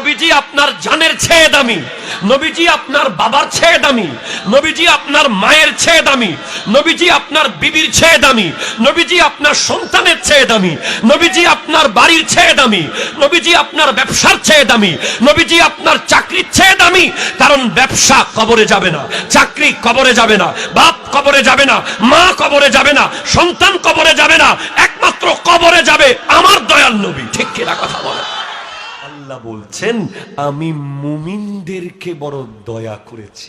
নবীজি আপনার জানের ছেয়ে দামি। নবীজি আপনার বাবার ছেয়ে দামি। নবীজি আপনার মায়ের ছেয়ে দামি। নবীজি আপনার বিবির ছেয়ে দামি। নবীজি আপনার সন্তানের ছেয়ে দামি। নবীজি আপনার বাড়ির ছেয়ে দামি। নবীজি আপনার ব্যবসার ছেয়ে দামি। নবীজি আপনার চাকরির ছেয়ে দামি। কারণ ব্যবসা কবরে যাবে না, চাকরি কবরে যাবে না, বাপ কবরে যাবে না, মা কবরে যাবে না, সন্তান কবরে যাবে না, একমাত্র কবরে যাবে আমার দয়াল নবী। ঠিক কিনা কথা বলে আল্লাহ বলছেন, আমি মুমিনদেরকে বড় দয়া করেছি।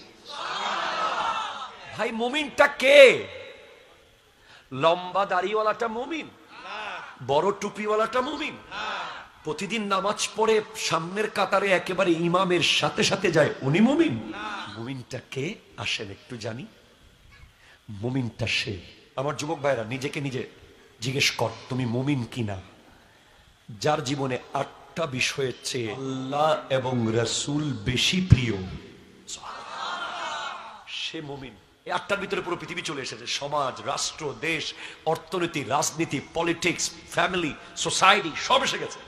ভাই, মুমিনটা কে? লম্বা দাড়িওয়ালাটা মুমিন, বড় টুপিওয়ালাটা মুমিন। প্রতিদিন নামাজ পড়ে সামনের কাতারে একেবারে ইমামের সাথে সাথে যায়, উনি মুমিন। মুমিনটা কে? আসেন একটু জানি। মুমিনটা সে। আমার যুবক ভাইরা, নিজেকে নিজে জিজ্ঞেস কর, তুমি মুমিন কিনা? যার জীবনে আটটা বিষয়ের চেয়ে আল্লাহ এবং রসুল বেশি প্রিয়। সে মুমিন। এই আটটার ভিতরে পুরো পৃথিবী চলে এসেছে। সমাজ রাষ্ট্র দেশ অর্থনীতি রাজনীতি পলিটিক্স ফ্যামিলি সোসাইটি সব এসে গেছে।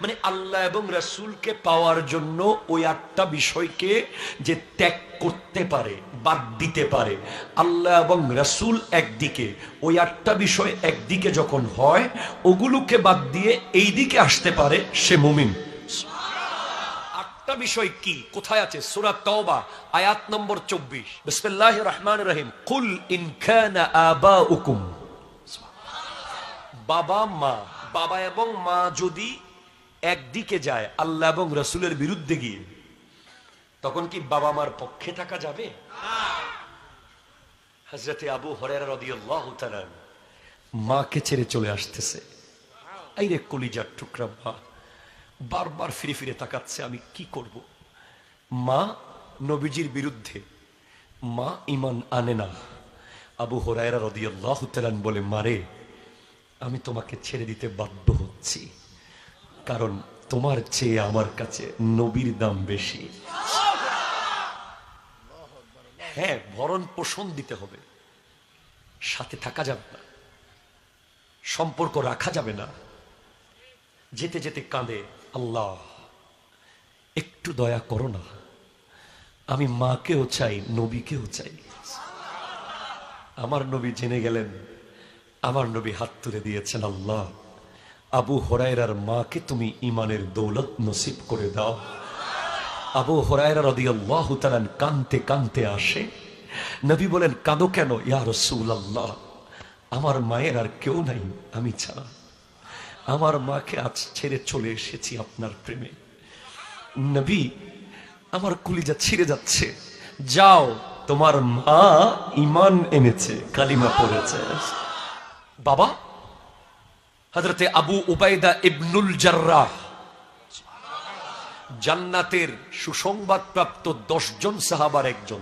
মানে আল্লাহ এবং রসুলকে পাওয়ার জন্য ওই আটটা বিষয়কে যে ত্যাগ করতে পারে বাদ দিতে পারে। আল্লাহ এবং রসুল একদিকে, ওই আটটা বিষয় একদিকে যখন হয়, ওগুলোকে বাদ দিয়ে এই দিকে আসতে পারে সে মুমিন। আটটা বিষয় কি? কোথায় আছে? আয়াত নম্বর 24 বিসমিল্লাহির রহমানির রহিম। কুল আবাউকুম। বাবা, মা। বাবা এবং মা যদি একদিকে যায়, আল্লাহ এবং রসুলের বিরুদ্ধে গিয়ে। তখন কি বাবা মার পক্ষে থাকা যাবে? হজরতে আবু হরেরা মাকে ছেড়ে চলে আসতেছে। কলিজার টুকরা মা, বারবার ফিরে ফিরে তাকাচ্ছে, আমি কি করব? মা, নবীজির বিরুদ্ধে, মা ইমান আনে না। আবু হরায়রা রদিয়াল্লাহ তালান বলে মারে আমি তোমাকে ছেড়ে দিতে বাধ্য হচ্ছি। কারণ তোমার চেয়ে আমার কাছে নবীর দাম বেশি। হ্যাঁ ভরণ পোষণ দিতে হবে। সাথে থাকা যাবে না। সম্পর্ক রাখা যাবে না। যেতে যেতে কাঁদে, আল্লাহ, একটু দয়া করো না। আমি মাকেও চাই, নবীকেও চাই। আমার নবী জেনে গেলেন, আমার নবী হাত তুলে দিয়েছেন, আল্লাহ, আবু হরাইরার মাকে তুমি ইমানের দৌলত নসিব করে দাও। আবু তালান কানতে কানতে আসে। নবী বলেন, কাঁদো কেন, ইয়া রসুল আল্লাহ আমার মায়ের আর কেউ নাই, আমি ছাড়া। আমার মাকে আজ ছেড়ে চলে এসেছি আপনার প্রেমে। নবী, আমার কুলিজা ছিঁড়ে যাচ্ছে। যাও, তোমার মা ইমান এনেছে, কালিমা পড়েছে। বাবা হজরতে আবু উবাইদা ইবনুল জার্রাহ জান্নাতের সুসংবাদ প্রাপ্ত দশজন সাহাবার একজন।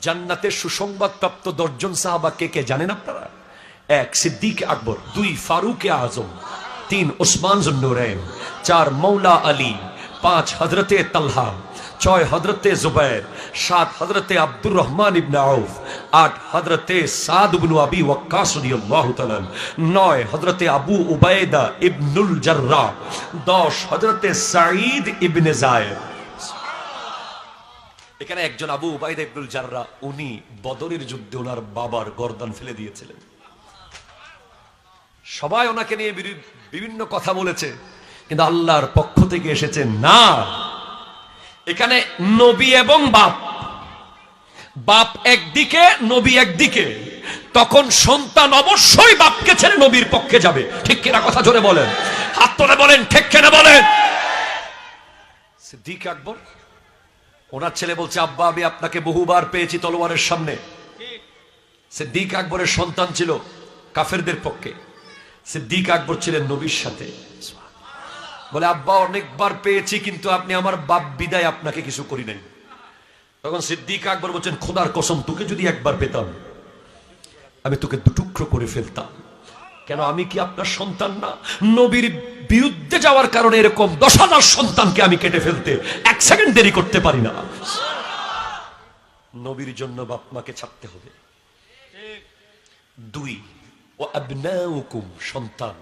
জান্নাতের সুসংবাদ প্রাপ্ত দশজন সাহাবা কে কে জানেন আপনারা? এক, সিদ্দিক আকবর, দুই, ফারুক আজম, তিন, ওসমান জুন্নুরাইন চার মৌলা আলী, পাঁচ হজরতে তালহা, ছয় হজরতে জুবাইর, সাত হজরতে আব্দুর রহমান ইবনে আউফ আট হজরতে সাদবনু আবি ওয়াক্কাস নয় হজরতে আবু উবাইদা ইবনুল জাররাহ দশ হজরতে সাঈদ ইবনে যায়েদ। এখানে একজন আবু উবাইদা ইবনুল জাররা, উনি বদরের যুদ্ধে ওনার বাবার গর্দান ফেলে দিয়েছিলেন। সবাই ওনাকে নিয়ে বিভিন্ন কথা বলেছে, কিন্তু আল্লাহর পক্ষ থেকে এসেছে না। এখানে নবী এবং বাপ বাপ একদিকে, নবী একদিকে। তখন সন্তান অবশ্যই বাপকে ছেড়ে নবীর পক্ষে যাবে। ঠিক কিনা কথা জোরে বলেন। হাত তোলে বলেন, ঠিক কিনা বলেন? সিদ্দিক আকবর, ওনার ছেলে বলছে, আব্বা, আমি আপনাকে বহুবার পেয়েছি তলোয়ারের সামনে। সিদ্দিক আকবরের সন্তান ছিল কাফেরদের পক্ষে। সিদ্দিক আকবর ছিলেন নবীর সাথে। বলে, আব্বা, অনেকবার পেয়েছি, কিন্তু আপনি আমার বাপ বিদায় আপনাকে কিছু করি নাই। তখন সিদ্দিক আকবর বলছেন, খোদার কসম, তোকে যদি একবার পেতাম, আমি তোকে দুটুকরো করে ফেলতাম। কেন, আমি কি আপনার সন্তান না? নবীর বিরুদ্ধে যাওয়ার কারণে এরকম দশ হাজার সন্তানকে আমি কেটে ফেলতে এক সেকেন্ড দেরি করতে পারি না। নবীর জন্য বাপ মাকে ছাড়তে হবে। দুই, ও আবনাউকুম, সন্তান।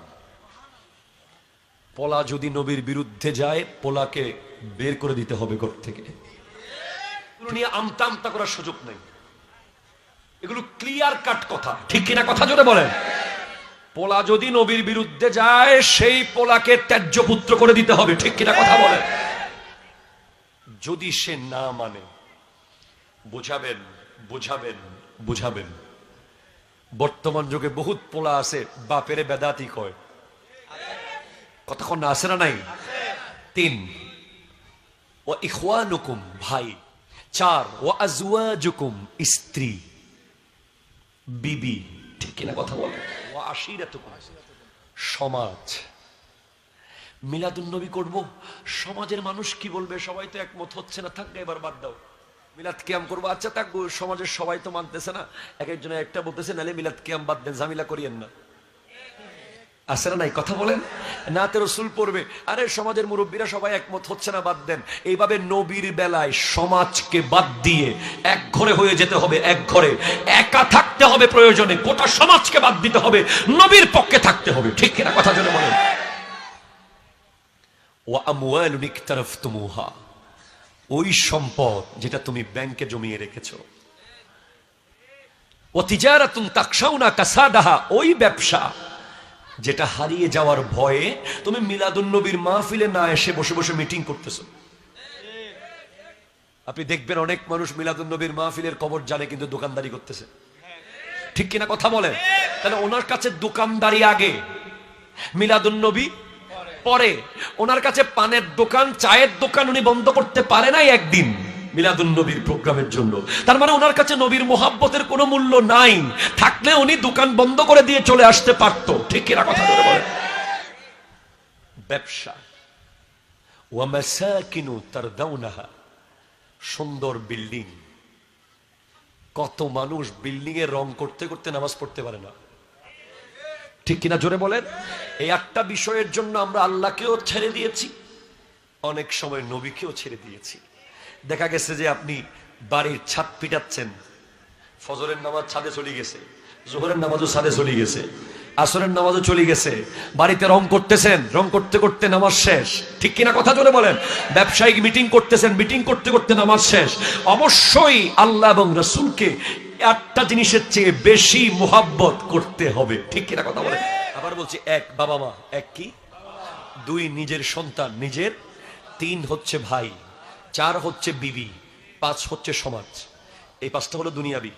পোলা যদি নবীর বিরুদ্ধে যায়, পোলাকে বের করে দিতে হবে ঘর থেকে। এগুলো নিয়ে আমতা আমতা করার সুযোগ নেই। এগুলো ক্লিয়ার কাট কথা। ঠিক কিনা কথা জোরে বলেন? পোলা যদি নবীর বিরুদ্ধে যায়, সেই পোলাকে ত্যায্য পুত্র করে দিতে হবে। ঠিক কিনা কথা বলেন? যদি সে না মানে বুঝাবেন বুঝাবেন বুঝাবেন। বর্তমান যুগে বহুত পোলা আছে, বাপেরে বেদাতি কয়। কতক্ষণ আছে না নাই? তিন। ও ইখওয়ানুকুম, ভাই। চার ও আজওয়াজুকুম স্ত্রী বিবি, ঠিক কিনা কথা বলে। সমাজ। মিলাদুন নবী করব। সমাজের মানুষ কি বলবে? সবাই তো একমত হচ্ছে না। থাকবে এবার বাদ দাও। মিলাদ কিয়াম করব। আচ্ছা থাক সমাজের সবাই তো মানতেছে না। এক একজনে একটা বলতেছে নাহলে মিলাদ কিয়াম বাদ দেন, ঝামেলা করিয়েন না। আছে না কথা বলেন। নাতে রসুল পড়বে। আরে, সমাজের মুরব্বীরা সবাই একমত, হচ্ছে না, বাদ দেন। এইভাবে নবীর বেলায় সমাজকে বাদ দিয়ে এক ঘরে হয়ে যেতে হবে, এক ঘরে। একা থাকতে হবে প্রয়োজনে, গোটা সমাজকে বাদ দিতে হবে, নবীর পক্ষে থাকতে হবে। ঠিক কিনা কথা জন্য বলেন। ও আমওয়ালুন ইকতারাফতুমুহা। ওই সম্পদ যেটা তুমি ব্যাংকে জমিয়ে রেখেছো। ও তিজারাতুন তাকশাউনা কাসাদাহা। ওই ব্যবসা যেটা হারিয়ে যাওয়ার ভয়ে তুমি মিলাদুন নবীর মাহফিলে না এসে বসে বসে মিটিং করতেছো। আপনি দেখবেন অনেক মানুষ মিলাদুন নবীর মাহফিলের কবর জানে কিন্তু দোকানদারি করতেছে। ঠিক কিনা কথা বলেন? তাহলে ওনার কাছে দোকানদারি আগে মিলাদুন নবী পরে। ওনার কাছে পানের দোকান, চায়ের দোকান উনি বন্ধ করতে পারে নাই একদিন। মিলাদুন নবীর প্রোগ্রামের জন্য। তার মানে ওনার কাছে নবীর মোহাব্বতের কোনো মূল্য নাই। থাকলে উনি দোকান বন্ধ করে দিয়ে চলে আসতে পারতো। ঠিক কিনা কথা বলে ব্যবসা। তারদাউনাহা। সুন্দর বিল্ডিং। কত মানুষ বিল্ডিং এ রং করতে করতে নামাজ পড়তে পারে না। ঠিক কিনা জোরে বলেন? এই একটা বিষয়ের জন্য আমরা আল্লাহকেও ছেড়ে দিয়েছি। অনেক সময় নবীকেও ছেড়ে দিয়েছি। দেখা গেছে যে আপনি বাড়ির ছাদ পিটাচ্ছেন। ফজরের নামাজ ছাদে চলে গেছে, জোহরের নামাজও ছাদে চলে গেছে, আসরের নামাজও চলে গেছে। বাড়িতে রং করতেছেন, রং করতে করতে নামাজ শেষ। ঠিক কিনা কথা জোরে বলেন? ব্যবসায়িক মিটিং করতেছেন, মিটিং করতে করতে নামাজ শেষ। অবশ্যই আল্লাহ এবং রসুলকে একটা জিনিসের চেয়ে বেশি মোহাব্বত করতে হবে। ঠিক কিনা কথা বলেন? আবার বলছি, এক বাবা মা, এক কি? দুই নিজের সন্তান, নিজের। তিন হচ্ছে ভাই। চার হচ্ছে বিবি, পাঁচ হচ্ছে সমাজ। এই পাঁচটা হলো দুনিয়াবি।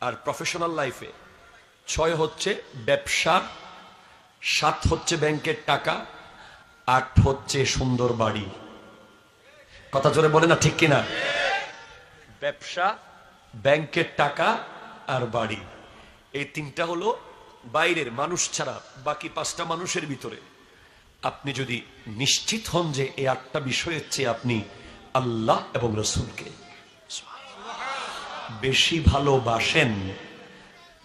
আর প্রফেশনাল লাইফে ছয় হচ্ছে ব্যবসা, সাত হচ্ছে ব্যাংকের টাকা, আট হচ্ছে সুন্দর বাড়ি। কথা জোরে বলে না ঠিক কিনা? ব্যবসা, ব্যাংকের টাকা আর বাড়ি। এই তিনটা হলো বাইরের মানুষ ছাড়া, বাকি পাঁচটা মানুষের ভিতরে। আপনি যদি নিশ্চিত হন যে এই আটটা বিষয়ের চেয়ে আপনি আল্লাহ এবং রসুলকে। বেশি ভালোবাসেন,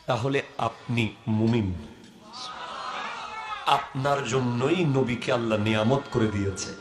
তাহলে আপনি মুমিন। আপনার জন্যই নবীকে আল্লাহ নিয়ামত করে দিয়েছে।